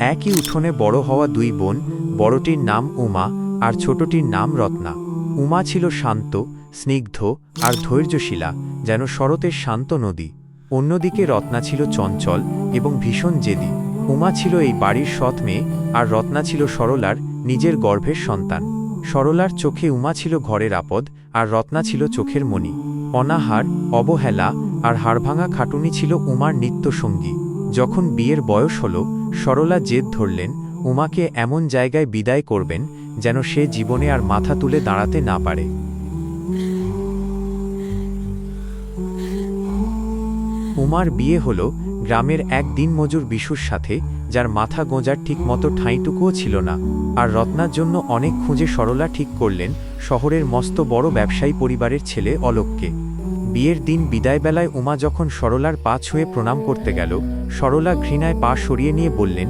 একই উঠোনে বড় হওয়া দুই বোন, বড়টির নাম উমা আর ছোটটির নাম রত্না। উমা ছিল শান্ত, স্নিগ্ধ আর ধৈর্যশীলা, যেন শরতের শান্ত নদী। অন্যদিকে রত্না ছিল চঞ্চল এবং ভীষণ জেদি। উমা ছিল এই বাড়ির সৎ মেয়ে আর রত্না ছিল সরলার নিজের গর্ভের সন্তান। সরলার চোখে উমা ছিল ঘরের আপদ আর রত্না ছিল চোখের মণি। অনাহার, অবহেলা আর হাড়ভাঙা খাটুনি ছিল উমার নিত্যসঙ্গী। যখন বিয়ের বয়স হল, সরলা জেদ ধরলেন, উমাকে এমন জায়গায় বিদায় করবেন, যেন সে জীবনে আর মাথা তুলে দাঁড়াতে না পারে। উমার বিয়ে হল গ্রামের এক দিনমজুর বিশুর সাথে, যার মাথা গোঁজার ঠিক মতো ঠাঁইটুকুও ছিল না, আর রত্নার জন্য অনেক খুঁজে সরলা ঠিক করলেন, শহরের মস্ত বড় ব্যবসায়ী পরিবারের ছেলে অলোককে। বিয়ের দিন বিদায়বেলায় উমা যখন সরলার পা ছুঁয়ে প্রণাম করতে গেল সরলা ঘৃণায় পা সরিয়ে নিয়ে বললেন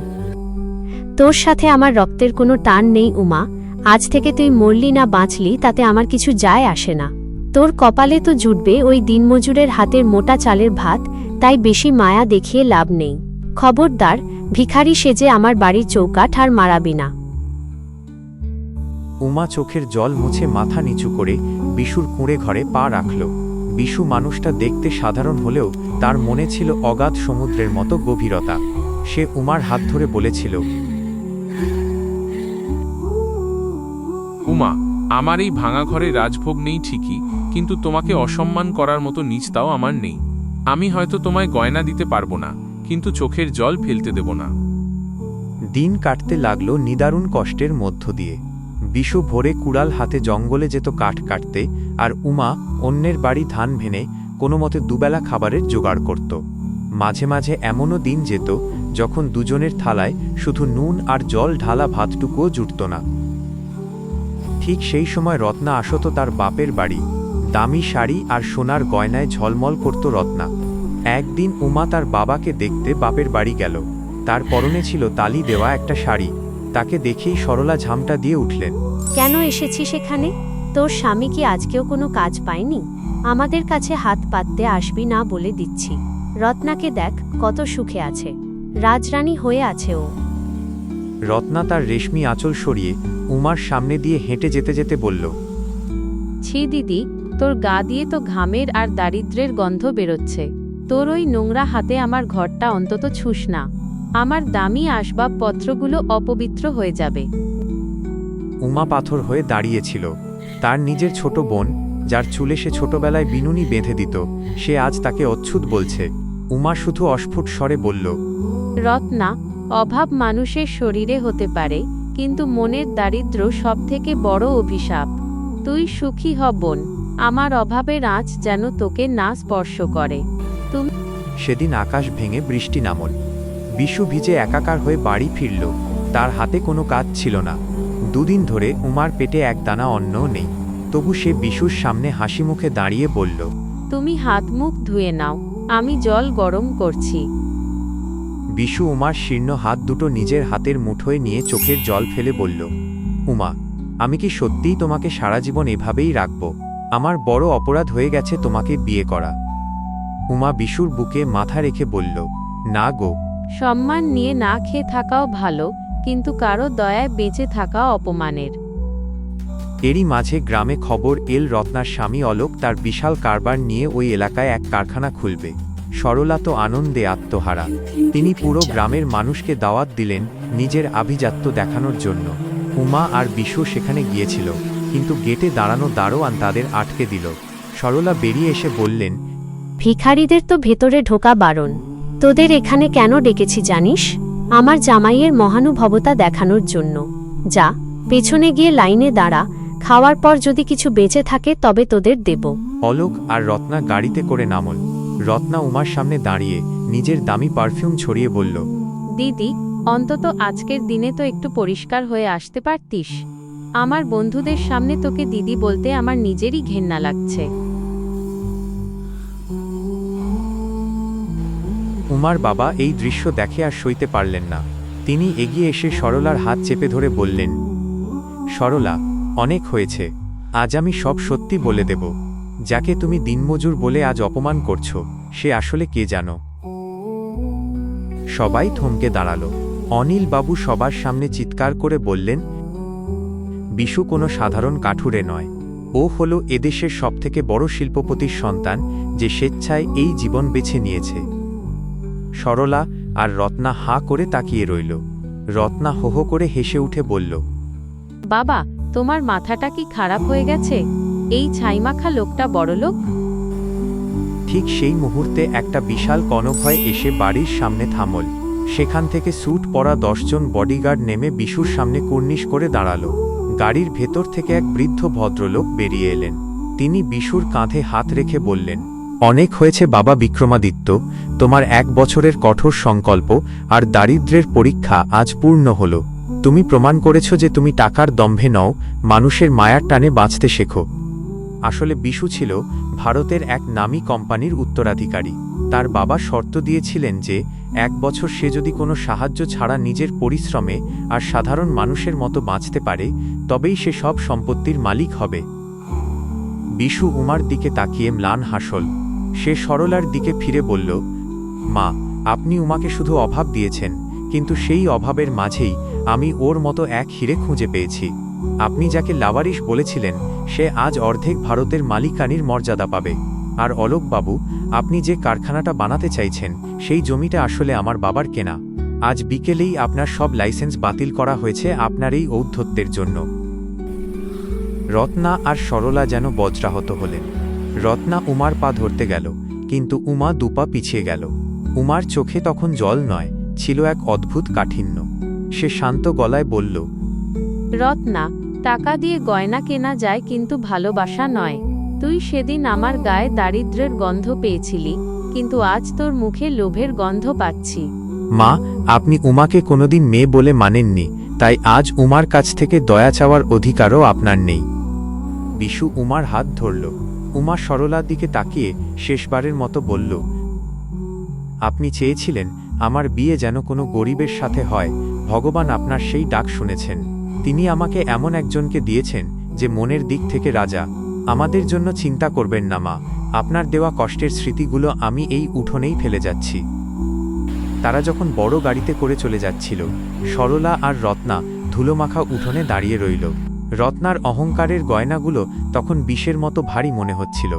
তোর সাথে আমার রক্তের কোনো টান নেই উমা। আজ থেকে তুই মরলি না বাঁচলি তাতে আমার কিছু যায় আসে না। তোর কপালে তো জুটবে ওই দিনমজুরের হাতের মোটা চালের ভাত তাই বেশি মায়া দেখিয়ে লাভ নেই। খবরদার ভিখারি সেজে আমার বাড়ির চৌকাঠ আর মারাবি না। উমা চোখের জল মুছে মাথা নিচু করে বিশুর কুঁড়ে ঘরে পা রাখল। বিশু মানুষটা দেখতে সাধারণ হলেও তার মনে ছিল অগাধ সমুদ্রের মতো গভীরতা। সে উমার হাত ধরে বলেছিল উমা আমার এই ভাঙা ঘরে রাজভোগ নেই ঠিকই কিন্তু তোমাকে অসম্মান করার মতো নিচতাও আমার নেই। আমি হয়তো তোমায় গয়না দিতে পারব না কিন্তু চোখের জল ফেলতে দেব না। দিন কাটতে লাগল নিদারুণ কষ্টের মধ্য দিয়ে। বিশু ভোরে কুড়াল হাতে জঙ্গলে যেত কাঠ কাটতে আর উমা অন্যের বাড়ি ধান ভেনে কোনো মতে দুবেলা খাবারের জোগাড় করত। মাঝে মাঝে এমনও দিন যেত যখন দুজনের থালায় শুধু নুন আর জল ঢালা ভাতটুকুও জুটত না। ঠিক সেই সময় রত্না আসত তার বাপের বাড়ি। দামি শাড়ি আর সোনার গয়নায় ঝলমল করত রত্না। একদিন উমা তার বাবাকে দেখতে বাপের বাড়ি গেল। তার পরনে ছিল তালি দেওয়া একটা শাড়ি। তাকে দেখেই সরলা ঝামটা দিয়ে উঠলেন। কেন এসেছি সেখানে তোর স্বামী কি আজকেও কোনো কাজ পায়নি? আমাদের কাছে হাত পাততে আসবি না বলে দিচ্ছি। রত্নাকে দেখ কত সুখে আছে। রাজরানী হয়ে আছে ও। রত্না তার রেশমি আঁচল সরিয়ে উমার সামনে দিয়ে হেঁটে যেতে যেতে বলল ছি দিদি তোর গা দিয়ে তো ঘামের আর দারিদ্রের গন্ধ বেরোচ্ছে। তোর ওই নোংরা হাতে আমার ঘরটা অন্তত ছুস না। আমার দামি আসবাবপত্রগুলো অপবিত্র হয়ে যাবে। উমা পাথর হয়ে দাঁড়িয়েছিল। তার নিজের ছোট বোন যার চুলে সে ছোটবেলায় বিনুনি বেঁধে দিত সে আজ তাকে অচ্ছুত বলছে। উমা শুধু অস্ফুট স্বরে বলল রত্না অভাব মানুষের শরীরে হতে পারে কিন্তু মনের দারিদ্র সবথেকে বড় অভিশাপ। তুই সুখী হ বোন আমার অভাবের আঁচ যেন তোকে না স্পর্শ করে। তুমি সেদিন আকাশ ভেঙে বৃষ্টি নামল। বিশু ভিজে একাকার হয়ে বাড়ি ফিরল। তার হাতে কোনো কাজ ছিল না। দুদিন ধরে উমার পেটে এক দানা অন্নও নেই। তবু সে বিশুর সামনে হাসি মুখে দাঁড়িয়ে বলল তুমি হাত মুখ ধুয়ে নাও আমি জল গরম করছি। বিশু উমার শীর্ণ হাত দুটো নিজের হাতের মুঠোয় নিয়ে চোখের জল ফেলে বলল উমা আমি কি সত্যিই তোমাকে সারা জীবন এভাবেই রাখব? আমার বড় অপরাধ হয়ে গেছে তোমাকে বিয়ে করা। উমা বিশুর বুকে মাথা রেখে বলল না গো সম্মান নিয়ে না খেয়ে থাকাও ভালো কিন্তু কারও দয়ায় বেঁচে থাকা অপমানের। এরই মাঝে গ্রামে খবর এল রত্নার স্বামী অলোক তার বিশাল কারবার নিয়ে ওই এলাকায় এক কারখানা খুলবে। সরলা তো আনন্দে আত্মহারা। তিনি পুরো গ্রামের মানুষকে দাওয়াত দিলেন নিজের আভিজাত্য দেখানোর জন্য। উমা আর বিশু সেখানে গিয়েছিল কিন্তু গেটে দাঁড়ানো দারোয়ান তাদের আটকে দিল। সরলা বেরিয়ে এসে বললেন ভিখারিদের তো ভেতরে ঢোকা বারণ। তোদের এখানে কেন ডেকেছি জানিস? আমার জামাইয়ের মহানুভবতা দেখানোর জন্য। যা পেছনে গিয়ে লাইনে দাঁড়া খাওয়ার পর যদি কিছু বেঁচে থাকে তবে তোদের দেব। অলোক আর রত্না গাড়িতে করে নামল। রত্না উমার সামনে দাঁড়িয়ে নিজের দামি পারফিউম ছড়িয়ে বলল দিদি অন্তত আজকের দিনে তো একটু পরিষ্কার হয়ে আসতে পারতিস। আমার বন্ধুদের সামনে তোকে দিদি বলতে আমার নিজেরই ঘেন্না লাগছে। উমার বাবা এই দৃশ্য দেখে আর সইতে পারলেন না। তিনি এগিয়ে এসে সরলার হাত চেপে ধরে বললেন, সরলা, অনেক হয়েছে। আজ আমি সব সত্যি বলে দেব। যাকে তুমি দিনমজুর বলে আজ অপমান করছ, সে আসলে কে জানো? সবাই থমকে দাঁড়াল। অনিল বাবু সবার সামনে চিৎকার করে বললেন, বিশু কোনো সাধারণ কাঠুরে নয়। ও হলো এদেশের সবথেকে বড় শিল্পপতির সন্তান, যে স্বেচ্ছায় এই জীবন বেছে নিয়েছে। সরলা আর রত্না হাঁ করে তাকিয়ে রইল। রত্না হো হো করে হেসে উঠে বলল বাবা তোমার মাথাটা কি খারাপ হয়ে গেছে? এই ছাইমাখা লোকটা বড়লোক ঠিক সেই মুহূর্তে একটা বিশাল কনভয় এসে বাড়ির সামনে থামল। সেখান থেকে স্যুট পরা দশজন বডিগার্ড নেমে বিশুর সামনে কুর্নিশ করে দাঁড়াল। গাড়ির ভেতর থেকে এক বৃদ্ধ ভদ্রলোক বেরিয়ে এলেন। তিনি বিশুর কাঁধে হাত রেখে বললেন অনেক হয়েছে বাবা বিক্রমাদিত্য, তোমার এক বছরের কঠোর সংকল্প আর দারিদ্র্যের পরীক্ষা আজ পূর্ণ হল। তুমি প্রমাণ করেছ যে তুমি টাকার দম্ভে নও, মানুষের মায়ার টানে বাঁচতে শেখো। আসলে বিশু ছিল ভারতের এক নামী কোম্পানির উত্তরাধিকারী। তার বাবা শর্ত দিয়েছিলেন যে, এক বছর সে যদি কোনো সাহায্য ছাড়া নিজের পরিশ্রমে আর সাধারণ মানুষের মতো বাঁচতে পারে, তবেই সে সব সম্পত্তির মালিক হবে। বিশু উমার দিকে তাকিয়ে ম্লান হাসল। সে সরলার দিকে ফিরে বলল, মা, আপনি উমাকে শুধু অভাব দিয়েছেন, কিন্তু সেই অভাবের মাঝেই আমি ওর মতো এক হিরে খুঁজে পেয়েছি। আপনি যাকে লাভারিশ বলেছিলেন, সে আজ অর্ধেক ভারতের মালিকানির মর্যাদা পাবে। আর অলোকবাবু, আপনি যে কারখানাটা বানাতে চাইছেন, সেই জমিটা আসলে আমার বাবার কেনা। আজ বিকেলেই আপনার সব লাইসেন্স বাতিল করা হয়েছে আপনার এই ঔদ্ধত্যের জন্য। রত্না আর সরলা যেন বজ্রাহত হলেন। রত্না উমার পা ধরতে গেল কিন্তু উমা দুপা পিছিয়ে গেল। উমার চোখে তখন জল নয় ছিল এক অদ্ভুত কাঠিন্য। সে শান্ত গলায় বলল রত্না টাকা দিয়ে গয়না কেনা যায় কিন্তু ভালোবাসা নয়। তুই সেদিন আমার গায়ে দারিদ্র্যের গন্ধ পেয়েছিলি কিন্তু আজ তোর মুখে লোভের গন্ধ পাচ্ছি। মা আপনি উমাকে কোনোদিন মেয়ে বলে মানেননি তাই আজ উমার কাছ থেকে দয়া চাওয়ার অধিকারও আপনার নেই। বিশু উমার হাত ধরল। উমা সরলার দিকে তাকিয়ে শেষবারের মতো বলল, আপনি চেয়েছিলেন আমার বিয়ে যেন কোনো গরিবের সাথে হয়। ভগবান আপনার সেই ডাক শুনেছেন। তিনি আমাকে এমন একজনকে দিয়েছেন যে মনের দিক থেকে রাজা। আমাদের জন্য চিন্তা করবেন না, মা। আপনার দেওয়া কষ্টের স্মৃতিগুলো আমি এই উঠোনেই ফেলে যাচ্ছি। তারা যখন বড় গাড়িতে করে চলে যাচ্ছিল, সরলা আর রত্না ধুলোমাখা উঠোনে দাঁড়িয়ে রইল। রত্নার অহংকারের গয়নাগুলো তখন বিষের মতো ভারী মনে হচ্ছিল।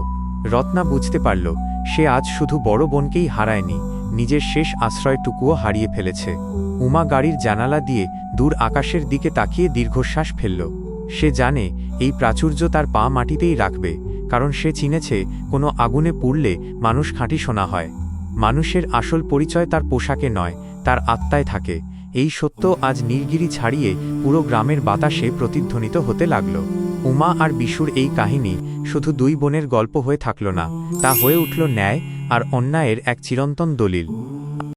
রত্না বুঝতে পারল, সে আজ শুধু বড় বোনকেই হারায়নি, নিজের শেষ আশ্রয়টুকুও হারিয়ে ফেলেছে। উমা গাড়ির জানালা দিয়ে দূর আকাশের দিকে তাকিয়ে দীর্ঘশ্বাস ফেলল। সে জানে এই প্রাচুর্য তার পা মাটিতেই রাখবে, কারণ সে চিনেছে কোনো আগুনে পুড়লে মানুষ খাঁটি শোনা হয়। মানুষের আসল পরিচয় তার পোশাকে নয়, তার আত্মায় থাকে। এই সত্য আজ নীলগিরি ছাড়িয়ে পুরো গ্রামের বাতাসে প্রতিধ্বনিত হতে লাগল। উমা আর বিশুর এই কাহিনী শুধু দুই বোনের গল্প হয়ে থাকল না, তা হয়ে উঠল ন্যায় আর অন্যায়ের এক চিরন্তন দলিল।